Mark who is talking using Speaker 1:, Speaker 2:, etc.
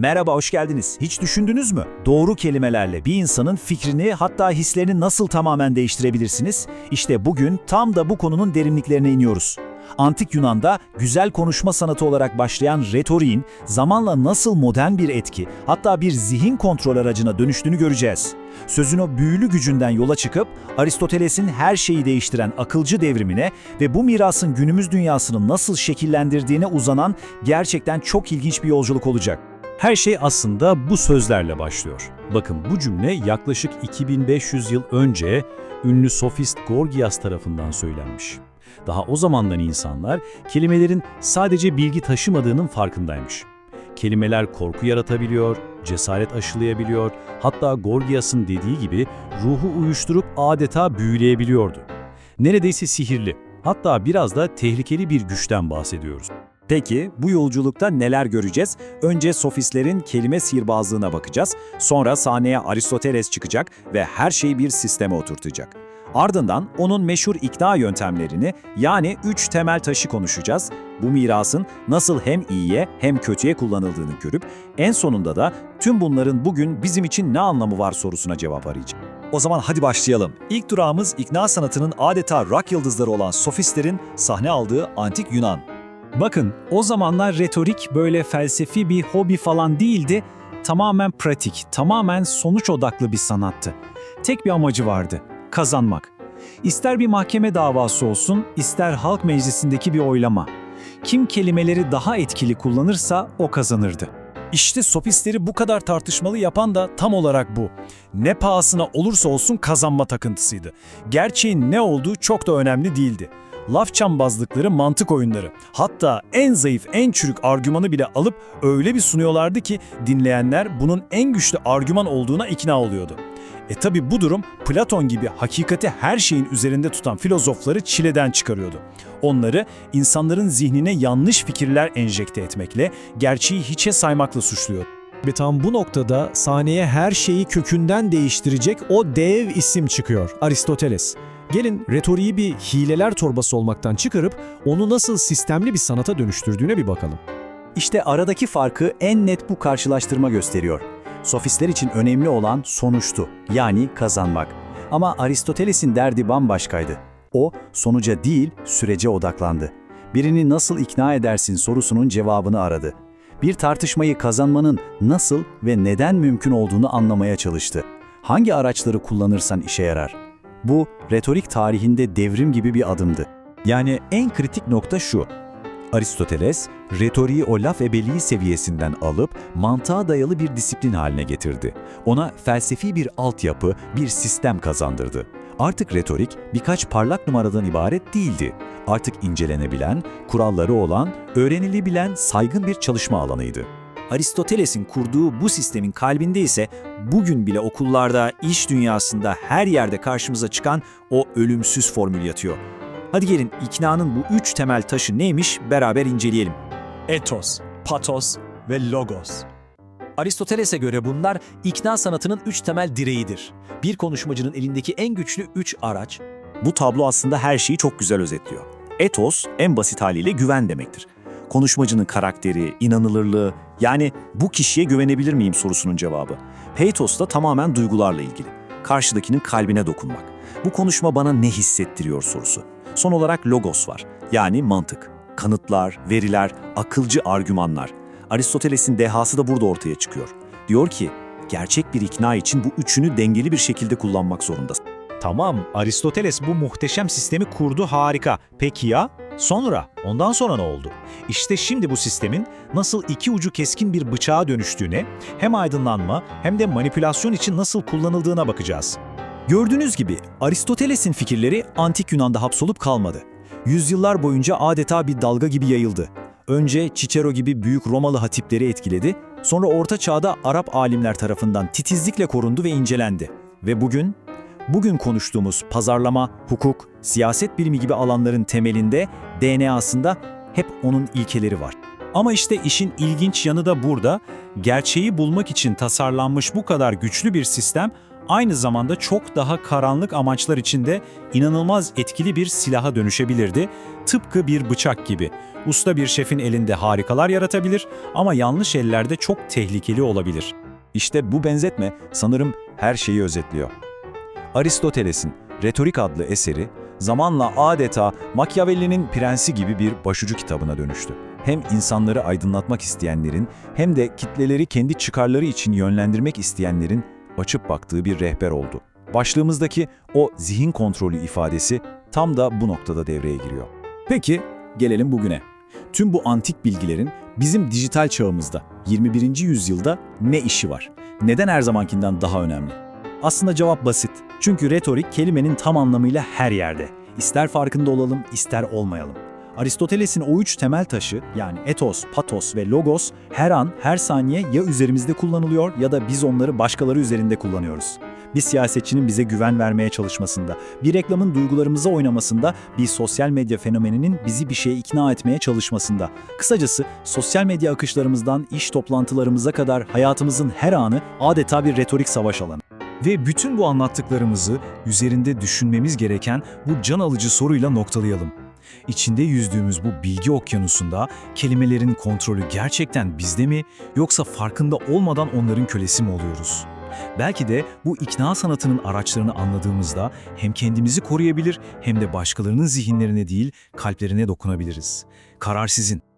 Speaker 1: Merhaba, hoş geldiniz. Hiç düşündünüz mü? Doğru kelimelerle bir insanın fikrini hatta hislerini nasıl tamamen değiştirebilirsiniz? İşte bugün tam da bu konunun derinliklerine iniyoruz. Antik Yunan'da güzel konuşma sanatı olarak başlayan retoriğin zamanla nasıl modern bir etki, hatta bir zihin kontrol aracına dönüştüğünü göreceğiz. Sözün o büyülü gücünden yola çıkıp Aristoteles'in her şeyi değiştiren akılcı devrimine ve bu mirasın günümüz dünyasını nasıl şekillendirdiğine uzanan gerçekten çok ilginç bir yolculuk olacak.
Speaker 2: Her şey aslında bu sözlerle başlıyor. Bakın bu cümle yaklaşık 2500 yıl önce ünlü sofist Gorgias tarafından söylenmiş. Daha o zamandan insanlar kelimelerin sadece bilgi taşımadığının farkındaymış. Kelimeler korku yaratabiliyor, cesaret aşılayabiliyor, hatta Gorgias'ın dediği gibi ruhu uyuşturup adeta büyüleyebiliyordu. Neredeyse sihirli, hatta biraz da tehlikeli bir güçten bahsediyoruz.
Speaker 1: Peki bu yolculukta neler göreceğiz? Önce sofistlerin kelime sihirbazlığına bakacağız. Sonra sahneye Aristoteles çıkacak ve her şeyi bir sisteme oturtacak. Ardından onun meşhur ikna yöntemlerini yani üç temel taşı konuşacağız. Bu mirasın nasıl hem iyiye hem kötüye kullanıldığını görüp en sonunda da tüm bunların bugün bizim için ne anlamı var sorusuna cevap arayacağız. O zaman hadi başlayalım. İlk durağımız ikna sanatının adeta rock yıldızları olan sofistlerin sahne aldığı antik Yunan.
Speaker 3: Bakın, o zamanlar retorik böyle felsefi bir hobi falan değildi, tamamen pratik, tamamen sonuç odaklı bir sanattı. Tek bir amacı vardı, kazanmak. İster bir mahkeme davası olsun, ister halk meclisindeki bir oylama. Kim kelimeleri daha etkili kullanırsa o kazanırdı.
Speaker 4: İşte sofistleri bu kadar tartışmalı yapan da tam olarak bu. Ne pahasına olursa olsun kazanma takıntısıydı. Gerçeğin ne olduğu çok da önemli değildi. Laf çambazlıkları, mantık oyunları. Hatta en zayıf, en çürük argümanı bile alıp öyle bir sunuyorlardı ki dinleyenler bunun en güçlü argüman olduğuna ikna oluyordu. E tabi bu durum Platon gibi hakikati her şeyin üzerinde tutan filozofları çileden çıkarıyordu. Onları insanların zihnine yanlış fikirler enjekte etmekle, gerçeği hiçe saymakla suçluyor.
Speaker 5: Ve tam bu noktada sahneye her şeyi kökünden değiştirecek o dev isim çıkıyor, Aristoteles. Gelin retoriği bir hileler torbası olmaktan çıkarıp onu nasıl sistemli bir sanata dönüştürdüğüne bir bakalım.
Speaker 1: İşte aradaki farkı en net bu karşılaştırma gösteriyor. Sofistler için önemli olan sonuçtu, yani kazanmak. Ama Aristoteles'in derdi bambaşkaydı. O, sonuca değil, sürece odaklandı. Birini nasıl ikna edersin sorusunun cevabını aradı. Bir tartışmayı kazanmanın nasıl ve neden mümkün olduğunu anlamaya çalıştı. Hangi araçları kullanırsan işe yarar? Bu, retorik tarihinde devrim gibi bir adımdı.
Speaker 6: Yani en kritik nokta şu. Aristoteles, retoriği o laf ebeliği seviyesinden alıp mantığa dayalı bir disiplin haline getirdi. Ona felsefi bir altyapı, bir sistem kazandırdı. Artık retorik birkaç parlak numaradan ibaret değildi. Artık incelenebilen, kuralları olan, öğrenilebilen saygın bir çalışma alanıydı.
Speaker 1: Aristoteles'in kurduğu bu sistemin kalbinde ise bugün bile okullarda, iş dünyasında her yerde karşımıza çıkan o ölümsüz formül yatıyor. Hadi gelin iknanın bu üç temel taşı neymiş beraber inceleyelim.
Speaker 4: Etos, patos ve logos.
Speaker 7: Aristoteles'e göre bunlar ikna sanatının üç temel direğidir. Bir konuşmacının elindeki en güçlü üç araç,
Speaker 1: Bu tablo aslında her şeyi çok güzel özetliyor. Etos en basit haliyle güven demektir. Konuşmacının karakteri, inanılırlığı, yani bu kişiye güvenebilir miyim sorusunun cevabı. Peitos da tamamen duygularla ilgili. Karşıdakinin kalbine dokunmak. Bu konuşma bana ne hissettiriyor sorusu. Son olarak logos var. Yani mantık. Kanıtlar, veriler, akılcı argümanlar. Aristoteles'in dehası da burada ortaya çıkıyor. Diyor ki, gerçek bir ikna için bu üçünü dengeli bir şekilde kullanmak zorundasın.
Speaker 3: Tamam, Aristoteles bu muhteşem sistemi kurdu harika. Peki ya? Sonra? Ondan sonra ne oldu? İşte şimdi bu sistemin nasıl iki ucu keskin bir bıçağa dönüştüğüne, hem aydınlanma hem de manipülasyon için nasıl kullanıldığına bakacağız.
Speaker 1: Gördüğünüz gibi Aristoteles'in fikirleri antik Yunan'da hapsolup kalmadı. Yüzyıllar boyunca adeta bir dalga gibi yayıldı. Önce Cicero gibi büyük Romalı hatipleri etkiledi, sonra Orta Çağ'da Arap alimler tarafından titizlikle korundu ve incelendi. Ve bugün, bugün konuştuğumuz pazarlama, hukuk, siyaset bilimi gibi alanların temelinde, DNA'sında hep onun ilkeleri var.
Speaker 3: Ama işte işin ilginç yanı da burada. Gerçeği bulmak için tasarlanmış bu kadar güçlü bir sistem aynı zamanda çok daha karanlık amaçlar içinde inanılmaz etkili bir silaha dönüşebilirdi. Tıpkı bir bıçak gibi. Usta bir şefin elinde harikalar yaratabilir ama yanlış ellerde çok tehlikeli olabilir.
Speaker 6: İşte bu benzetme sanırım her şeyi özetliyor. Aristoteles'in Retorik adlı eseri zamanla adeta Machiavelli'nin Prensi gibi bir başucu kitabına dönüştü. Hem insanları aydınlatmak isteyenlerin hem de kitleleri kendi çıkarları için yönlendirmek isteyenlerin açıp baktığı bir rehber oldu. Başlığımızdaki o zihin kontrolü ifadesi tam da bu noktada devreye giriyor.
Speaker 1: Peki, gelelim bugüne. Tüm bu antik bilgilerin bizim dijital çağımızda, 21. yüzyılda ne işi var? Neden her zamankinden daha önemli? Aslında cevap basit. Çünkü retorik kelimenin tam anlamıyla her yerde. İster farkında olalım, ister olmayalım. Aristoteles'in o üç temel taşı yani etos, patos ve logos her an, her saniye ya üzerimizde kullanılıyor ya da biz onları başkaları üzerinde kullanıyoruz. Bir siyasetçinin bize güven vermeye çalışmasında, bir reklamın duygularımıza oynamasında, bir sosyal medya fenomeninin bizi bir şeye ikna etmeye çalışmasında. Kısacası sosyal medya akışlarımızdan iş toplantılarımıza kadar hayatımızın her anı adeta bir retorik savaş alanı.
Speaker 4: Ve bütün bu anlattıklarımızı üzerinde düşünmemiz gereken bu can alıcı soruyla noktalayalım. İçinde yüzdüğümüz bu bilgi okyanusunda kelimelerin kontrolü gerçekten bizde mi yoksa farkında olmadan onların kölesi mi oluyoruz? Belki de bu ikna sanatının araçlarını anladığımızda hem kendimizi koruyabilir hem de başkalarının zihinlerine değil kalplerine dokunabiliriz. Karar sizin.